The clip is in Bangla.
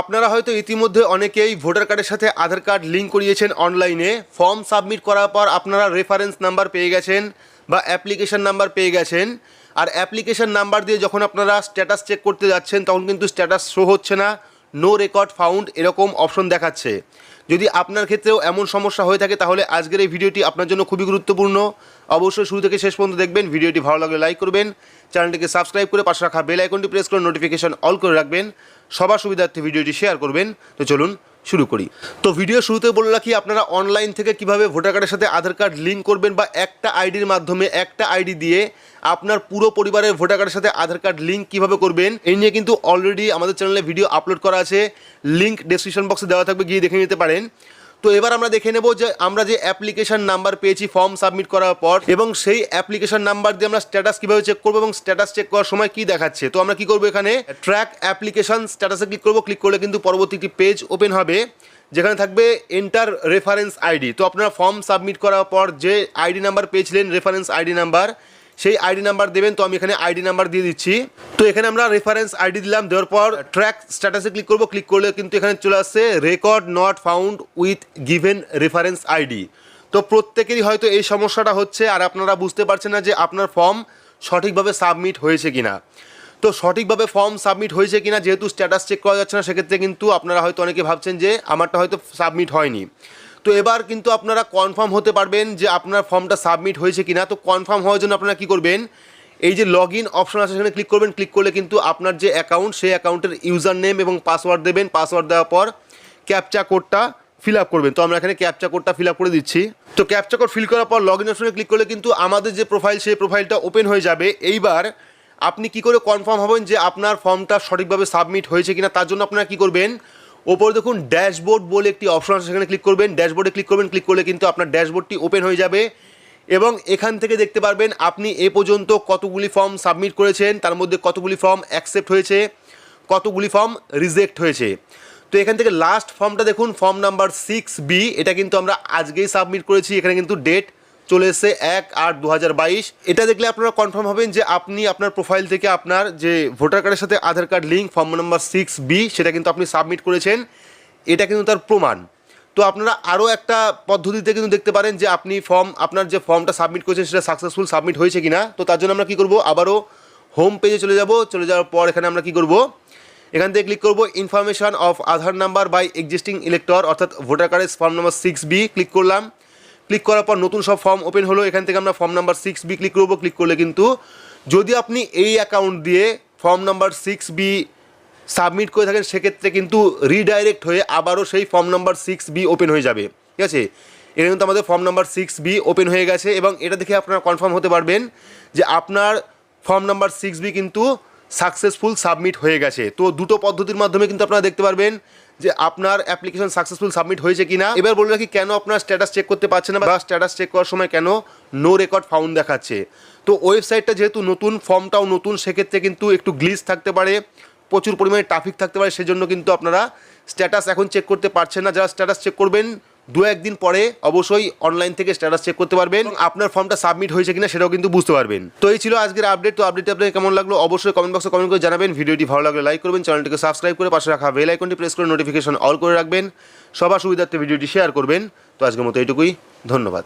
আপনারা হয়তো ইতিমধ্যে অনেকেই ভোটার কার্ডের সাথে আধার কার্ড লিঙ্ক করিয়েছেন অনলাইনে। ফর্ম সাবমিট করার পর আপনারা রেফারেন্স নাম্বার পেয়ে গেছেন বা অ্যাপ্লিকেশান নাম্বার পেয়ে গেছেন। আর অ্যাপ্লিকেশান নাম্বার দিয়ে যখন আপনারা স্ট্যাটাস চেক করতে যাচ্ছেন, তখন কিন্তু স্ট্যাটাস শো হচ্ছে না। নো রেকর্ড ফাউন্ড এরকম অপশন দেখাচ্ছে। যদি আপনার ক্ষেত্রেও এমন সমস্যা হয়ে থাকে, তাহলে আজকের এই ভিডিওটি আপনার জন্য খুবই গুরুত্বপূর্ণ। অবশ্যই শুরু থেকে শেষ পর্যন্ত দেখবেন, ভিডিওটি ভালো লাগলে লাইক করবেন। চ্যানেলটিকে সাবস্ক্রাইব করে পাশে রাখা বেল আইকনটি প্রেস করে নোটিফিকেশন অল করে রাখবেন। সবার সুবিধার্থে ভিডিওটি শেয়ার করবেন। তো চলুন শুরু করি। তো ভিডিও শুরুতে বলে রাখি, আপনারা অনলাইন থেকে কীভাবে ভোটার কার্ডের সাথে আধার কার্ড লিঙ্ক করবেন বা একটা আইডির মাধ্যমে একটা আইডি দিয়ে আপনার পুরো পরিবারের ভোটার কার্ডের সাথে আধার কার্ড লিঙ্ক কীভাবে করবেন এই নিয়ে কিন্তু অলরেডি আমাদের চ্যানেলে ভিডিও আপলোড করা আছে। লিঙ্ক ডেসক্রিপশন বক্সে দেওয়া থাকবে, গিয়ে দেখে নিতে পারেন। তো এবার আমরা দেখে নেব যে আমরা যে অ্যাপ্লিকেশন নাম্বার পেয়েছি ফর্ম সাবমিট করার পর, এবং সেই অ্যাপ্লিকেশন নাম্বার দিয়ে আমরা স্ট্যাটাস কীভাবে চেক করব এবং স্ট্যাটাস চেক করার সময় কি দেখাচ্ছে। তো আমরা কি করব এখানে? ট্র্যাক অ্যাপ্লিকেশন স্ট্যাটাসে ক্লিক করব। ক্লিক করলে কিন্তু পরবর্তী একটি পেজ ওপেন হবে, যেখানে থাকবে এন্টার রেফারেন্স আইডি তো আপনারা ফর্ম সাবমিট করার পর যে আইডি নাম্বার পেয়েছিলেন রেফারেন্স আইডি নাম্বার সেই আইডি নাম্বার দেবেন, তো আমি এখানে আইডি নাম্বার দিয়ে দিচ্ছি। তো এখানে আমরা রেফারেন্স আইডি দিলাম, দেওয়ার পর ট্র্যাক স্ট্যাটাসে ক্লিক করব ক্লিক করলে কিন্তু এখানে চলে আসছে record not found with given reference ID তো প্রত্যেকেরই হয়তো এই সমস্যাটা হচ্ছে, আর আপনারা বুঝতে পারছেন না যে আপনার ফর্ম সঠিকভাবে সাবমিট হয়েছে কিনা। তো সঠিকভাবে ফর্ম সাবমিট হয়েছে কিনা, যেহেতু স্ট্যাটাস চেক করা যাচ্ছে না, সেক্ষেত্রে কিন্তু আপনারা হয়তো অনেকে ভাবছেন যে আমারটা হয়তো সাবমিট হয়নি। তো এবার কিন্তু আপনারা কনফার্ম হতে পারবেন যে আপনার ফর্মটা সাবমিট হয়েছে কিনা। তো কনফার্ম হওয়ার জন্য আপনারা কী করবেন? এই যে লগ ইন অপশন আছে, সেখানে ক্লিক করবেন। ক্লিক করলে কিন্তু আপনার যে অ্যাকাউন্ট সেই অ্যাকাউন্টের ইউজার নেম এবং পাসওয়ার্ড দেবেন। পাসওয়ার্ড দেওয়ার পর ক্যাপচা কোডটা ফিল আপ করবেন। তো আমরা এখানে ক্যাপচা কোডটা ফিল আপ করে দিচ্ছি। তো ক্যাপচা কোড ফিল করার পর লগ ইন অপশনে ক্লিক করলে কিন্তু আমাদের যে প্রোফাইল সেই প্রোফাইলটা ওপেন হয়ে যাবে। এইবার আপনি কি করে কনফার্ম হবেন যে আপনার ফর্মটা সঠিকভাবে সাবমিট হয়েছে কিনা, তার জন্য আপনারা কি করবেন? ওপরে দেখুন ড্যাশবোর্ড বলে একটি অপশন আছে, সেখানে ক্লিক করবেন, ড্যাশবোর্ডে ক্লিক করবেন ক্লিক করলে কিন্তু আপনার ড্যাশবোর্ডটি ওপেন হয়ে যাবে। এবং এখান থেকে দেখতে পারবেন আপনি এ পর্যন্ত কতগুলি ফর্ম সাবমিট করেছেন, তার মধ্যে কতগুলি ফর্ম অ্যাকসেপ্ট হয়েছে, কতগুলি ফর্ম রিজেক্ট হয়েছে। তো এখান থেকে লাস্ট ফর্মটা দেখুন ফর্ম নাম্বার সিক্স বি এটা কিন্তু আমরা আজকেই সাবমিট করেছি, এখানে কিন্তু ডেট চলে এসেছে এক আট দু এটা দেখলে আপনারা কনফার্ম হবেন যে আপনি আপনার প্রোফাইল থেকে আপনার যে ভোটার কার্ডের সাথে Aadhaar card link form number six B সেটা কিন্তু আপনি সাবমিট করেছেন। এটা কিন্তু তার প্রমাণ। তো আপনারা আরও একটা পদ্ধতিতে কিন্তু দেখতে পারেন যে আপনি ফর্ম আপনার যে ফর্মটা সাবমিট করেছেন সেটা সাকসেসফুল সাবমিট হয়েছে কিনা। তো তার জন্য আমরা কী করব? আবারও হোম পেজে চলে যাব। চলে যাওয়ার পর এখানে আমরা কী করব? এখান থেকে ক্লিক করব information of Aadhaar number by existing elector অর্থাৎ ভোটার কার্ডের form number six B click করলাম। ক্লিক করার পর নতুন সব ফর্ম ওপেন হলো, এখান থেকে আমরা form number six B click করব। ক্লিক করলে কিন্তু যদি আপনি এই অ্যাকাউন্ট দিয়ে form number six B submit করে থাকেন, সেক্ষেত্রে কিন্তু রিডাইরেক্ট হয়ে আবারও সেই form number six B open হয়ে যাবে। ঠিক আছে? এটা কিন্তু আমাদের form number six B open হয়ে গেছে এবং এটা দেখে আপনারা কনফার্ম হতে পারবেন যে আপনার ফর্ম নাম্বার সিক্স বি কিন্তু সাকসেসফুল সাবমিট হয়ে গেছে। তো দুটো পদ্ধতির মাধ্যমে কিন্তু আপনারা দেখতে পারবেন যে আপনার অ্যাপ্লিকেশন সাকসেসফুল সাবমিট হয়েছে কিনা। এবার বলে রাখি, কেন আপনার স্ট্যাটাস চেক করতে পারছেন না বা স্ট্যাটাস চেক করার সময় কেন নো রেকর্ড ফাউন্ড দেখাচ্ছে? তো ওয়েবসাইটটা যেহেতু নতুন ফর্মটাও নতুন, সেক্ষেত্রে কিন্তু একটু গ্লিচ থাকতে পারে, প্রচুর পরিমাণে ট্রাফিক থাকতে পারে, সেজন্য কিন্তু আপনারা স্ট্যাটাস এখন চেক করতে পারছেন না। যারা স্ট্যাটাস চেক করবেন দু একদিন পরে অবশ্যই অনলাইন থেকে স্ট্যাটাস চেক করতে পারবেন। আপনার ফর্মটা সাবমিট হয়েছে কিনা সেটাও কিন্তু বুঝতে পারবেন। তো এই ছিল আজকের আপডেট তো আপডেট আপনাকে কেমন লাগল অবশ্যই কমেন্ট বক্সে কমেন্ট করে জানাবেন। ভিডিওটি ভালো লাগলে লাইক করবেন চ্যানেলটিকে সাবস্ক্রাইব করে পাশে রাখা বেল আইকনটি প্রেস করে নোটিফিকেশন অল করে রাখবেন। সবার সুবিধার্থে ভিডিওটি শেয়ার করবেন। তো আজকের মতো এইটুকুই। ধন্যবাদ।